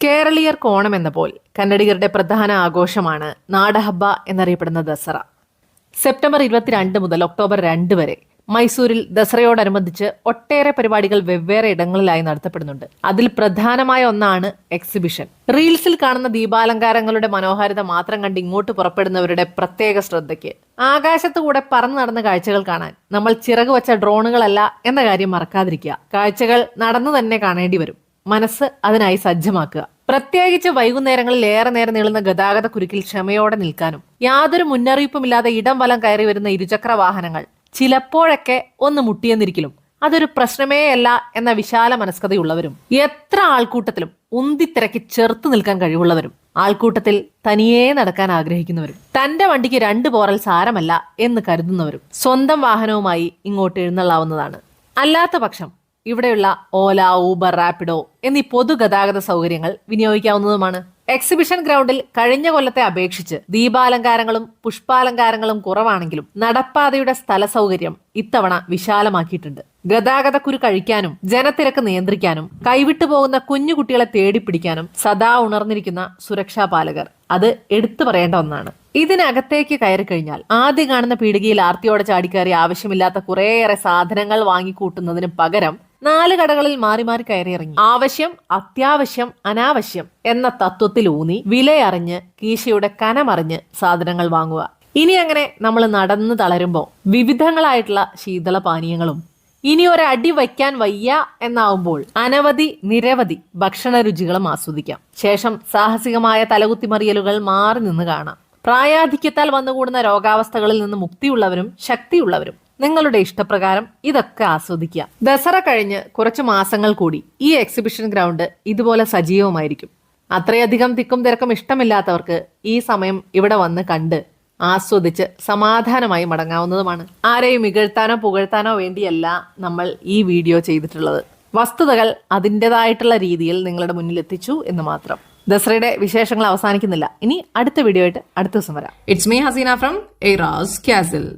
കേരളീയർ കോണം എന്ന പോൽ കന്നഡികരുടെ പ്രധാന ആഘോഷമാണ് നാടഹബ്ബ എന്നറിയപ്പെടുന്ന ദസറ. സെപ്റ്റംബർ ഇരുപത്തിരണ്ട് മുതൽ ഒക്ടോബർ രണ്ട് വരെ മൈസൂരിൽ ദസറയോടനുബന്ധിച്ച് ഒട്ടേറെ പരിപാടികൾ വെവ്വേറെ ഇടങ്ങളിലായി നടത്തപ്പെടുന്നുണ്ട്. അതിൽ പ്രധാനമായ ഒന്നാണ് എക്സിബിഷൻ. റീൽസിൽ കാണുന്ന ദീപാലങ്കാരങ്ങളുടെ മനോഹാരിത മാത്രം കണ്ട് ഇങ്ങോട്ട് പുറപ്പെടുന്നവരുടെ പ്രത്യേക ശ്രദ്ധയ്ക്ക്. ആകാശത്ത് കൂടെ പറന്നു നടന്ന കാഴ്ചകൾ കാണാൻ നമ്മൾ ചിറക് വച്ച ഡ്രോണുകളല്ല എന്ന കാര്യം മറക്കാതിരിക്കുക. കാഴ്ചകൾ നടന്നു തന്നെ കാണേണ്ടി വരും. മനസ്സ് അതിനായി സജ്ജമാക്കുക. പ്രത്യേകിച്ച് വൈകുന്നേരങ്ങളിൽ ഏറെ നേരം നീളുന്ന ഗതാഗത കുരുക്കിൽ ക്ഷമയോടെ നിൽക്കാനും യാതൊരു മുന്നറിയിപ്പുമില്ലാതെ ഇടം വലം കയറി വരുന്ന ഇരുചക്ര വാഹനങ്ങൾ ചിലപ്പോഴൊക്കെ ഒന്ന് മുട്ടിയെന്നിരിക്കലും. അതൊരു പ്രശ്നമേ അല്ല എന്ന വിശാല മനസ്കതയുള്ളവരും എത്ര ആൾക്കൂട്ടത്തിലും ഉന്തിത്തിരക്കി ചെറുത്തു നിൽക്കാൻ കഴിവുള്ളവരും ആൾക്കൂട്ടത്തിൽ തനിയേ നടക്കാൻ ആഗ്രഹിക്കുന്നവരും തന്റെ വണ്ടിക്ക് രണ്ട് പോറൽ സാരമല്ല എന്ന് കരുതുന്നവരും സ്വന്തം വാഹനവുമായി ഇങ്ങോട്ട് എഴുന്നള്ളാവുന്നതാണ്. അല്ലാത്ത പക്ഷം ഇവിടെയുള്ള ഓല ഊബർ റാപ്പിഡോ എന്നീ പൊതുഗതാഗത സൗകര്യങ്ങൾ വിനിയോഗിക്കാവുന്നതുമാണ്. എക്സിബിഷൻ ഗ്രൗണ്ടിൽ കഴിഞ്ഞ കൊല്ലത്തെ അപേക്ഷിച്ച് ദീപാലങ്കാരങ്ങളും പുഷ്പാലങ്കാരങ്ങളും കുറവാണെങ്കിലും നടപ്പാതയുടെ സ്ഥല സൗകര്യം ഇത്തവണ വിശാലമാക്കിയിട്ടുണ്ട്. ഗതാഗതക്കുരു കുരു കഴിക്കാനും ജനത്തിരക്ക് നിയന്ത്രിക്കാനും കൈവിട്ടു പോകുന്ന കുഞ്ഞുകുട്ടികളെ തേടിപ്പിടിക്കാനും സദാ ഉണർന്നിരിക്കുന്ന സുരക്ഷാ പാലകർ അത് എടുത്തു പറയേണ്ട ഒന്നാണ്. ഇതിനകത്തേക്ക് കയറി കഴിഞ്ഞാൽ ആദ്യം കാണുന്ന പീടികയിൽ ആർത്തിയോടെ ചാടിക്കയറി ആവശ്യമില്ലാത്ത കുറേയേറെ സാധനങ്ങൾ വാങ്ങിക്കൂട്ടുന്നതിന് പകരം നാല് കടകളിൽ മാറി മാറി കയറി ഇറങ്ങി. ആവശ്യം അത്യാവശ്യം അനാവശ്യം എന്ന തത്വത്തിൽ ഊന്നി വിലയറിഞ്ഞ് കീശയുടെ കനമറിഞ്ഞ് സാധനങ്ങൾ വാങ്ങുക. ഇനി അങ്ങനെ നമ്മൾ നടന്ന് തളരുമ്പോൾ വിവിധങ്ങളായിട്ടുള്ള ശീതള പാനീയങ്ങളും ഇനി ഒരടി വയ്ക്കാൻ വയ്യ എന്നാവുമ്പോൾ അനവധി നിരവധി ഭക്ഷണ രുചികളും ആസ്വദിക്കാം. ശേഷം സാഹസികമായ തലകുത്തിമറിയലുകൾ മാറി നിന്ന് കാണാം. പ്രായാധിക്യത്താൽ വന്നുകൂടുന്ന രോഗാവസ്ഥകളിൽ നിന്ന് മുക്തിയുള്ളവരും ശക്തിയുള്ളവരും നിങ്ങളുടെ ഇഷ്ടപ്രകാരം ഇതൊക്കെ ആസ്വദിക്കുക. ദസറ കഴിഞ്ഞ് കുറച്ച് മാസങ്ങൾ കൂടി ഈ എക്സിബിഷൻ ഗ്രൗണ്ട് ഇതുപോലെ സജീവമായിരിക്കും. അത്രയധികം തിക്കും തിരക്കും ഇഷ്ടമില്ലാത്തവർക്ക് ഈ സമയം ഇവിടെ വന്ന് കണ്ട് ആസ്വദിച്ച് സമാധാനമായി മടങ്ങാവുന്നതുമാണ്. ആരെയും ഇകഴ്ത്താനോ പുകഴ്ത്താനോ വേണ്ടിയല്ല നമ്മൾ ഈ വീഡിയോ ചെയ്തിട്ടുള്ളത്. വസ്തുതകൾ അതിന്റെതായിട്ടുള്ള രീതിയിൽ നിങ്ങളുടെ മുന്നിൽ എത്തിച്ചു എന്ന് മാത്രം. ദസറയുടെ വിശേഷങ്ങൾ അവസാനിക്കുന്നില്ല. ഇനി അടുത്ത വീഡിയോ ആയിട്ട് അടുത്ത ദിവസം വരാം. It's me Haseena from Eras Castle.